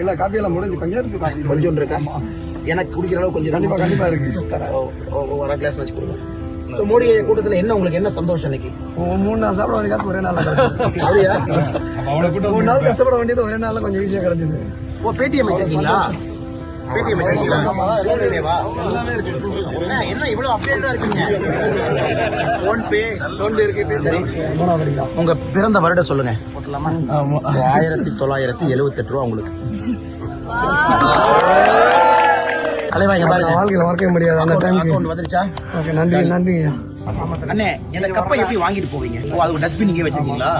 இல்ல காப்பி எல்லாம் முடிஞ்சு கொஞ்சம் இருக்கு காப்பி கொஞ்சம் இருக்கா? எனக்கு குடிக்கிற அளவு கொஞ்சம் கண்டிப்பா கண்டிப்பா இருக்கு. ஒரு கிளாஸ் வச்சு கொடுங்க. ஸோ மோடி கூட்டத்தில் என்ன உங்களுக்கு என்ன சந்தோஷம் இன்னைக்கு? மூணு நாள் சாப்பிட வேண்டிய காசு ஒரே கிடைச்சது. அப்படியா? மூணு நாள் கஷ்டப்பட வேண்டியது ஒரே நாள்ல கொஞ்சம் ஈஸியா கிடைச்சது. ஓ பேடிஎம் வச்சிருக்கீங்களா பேடிஎம்? என்ன என்ன இவ்வளவு அப்டேட்டா இருக்கீங்க? இருக்கு சரி உங்க பிறந்த வருடம் சொல்லுங்க. ஆயிரத்தி தொள்ளாயிரத்தி எழுவத்தெட்டு ரூபா உங்களுக்கு. தலைவா இங்க பாருங்க. வாழ்க்கையில மறக்கவே முடியாது. அந்த அக்கௌண்ட் வந்துருச்சா? ஓகே நன்றி நன்றிங்க. அண்ணே இந்த கப்பை எப்படி வாங்கிட்டு போவீங்க? ஓ அது டஸ்ட்பின் நீங்க வச்சிருக்கீங்களா?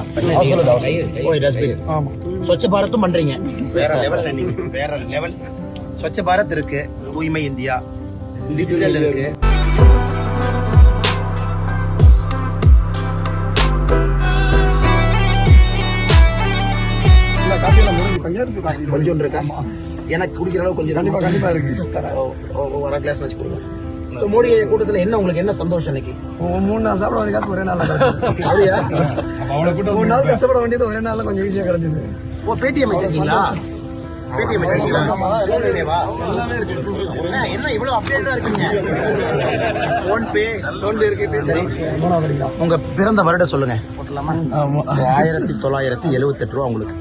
ஓ டஸ்ட்பின் ஆமா. ஸ்வச்ச பாரத்தும் பண்றீங்க. வேற லெவல் வேற லெவல் ஸ்வச்ச பாரத் இருக்கு தூய்மை இந்தியா. டிஜிட்டல் இருக்கு. கொஞ்சம் இருக்கு? எனக்கு குடிக்கிற அளவு கொஞ்சம் கண்டிப்பா கண்டிப்பா இருக்கு. ஒரு கிளாஸ் வச்சு கொடுங்க. ஸோ மோடி கூட்டத்தில் என்ன உங்களுக்கு என்ன சந்தோஷம் இன்னைக்கு? மூணு நாள் சாப்பிட வேண்டிய காசு ஒரே நாள்ல கிடைச்சது. அப்படியா? மூணு நாள் கஷ்டப்பட வேண்டியது ஒரே நாள்ல கொஞ்சம் ஈஸியா கிடைச்சது. ஓ பேடிஎம் வச்சிருக்கீங்களா? பேடிஎம்? என்ன இவ்வளவு அப்டேட்டா இருக்கீங்க? இருக்கு சரி மூணாவது படிக்கலாம் உங்க பிறந்த வருடம் சொல்லுங்க. ஆயிரத்தி தொள்ளாயிரத்தி எழுவத்தெட்டு ரூபா உங்களுக்கு.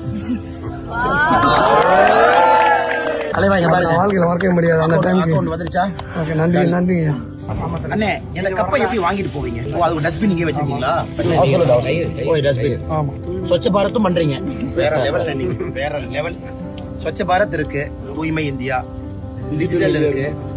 தலைவா இங்க பாருங்க. வாழ்க்கையில மறக்கவே முடியாது. அந்த அக்கௌண்ட் வந்துருச்சா? ஓகே நன்றி அண்ணே இந்த கப்பை எப்படி வாங்கிட்டு போவீங்க? ஓ அது டஸ்ட்பின் நீங்க வச்சிருக்கீங்களா? ஓ டஸ்ட்பின் ஆமா. ஸ்வச்ச பாரத்தும் பண்றீங்க. வேற லெவல் வேற லெவல் ஸ்வச்ச பாரத் இருக்கு தூய்மை இந்தியா. டிஜிட்டல் இருக்கு.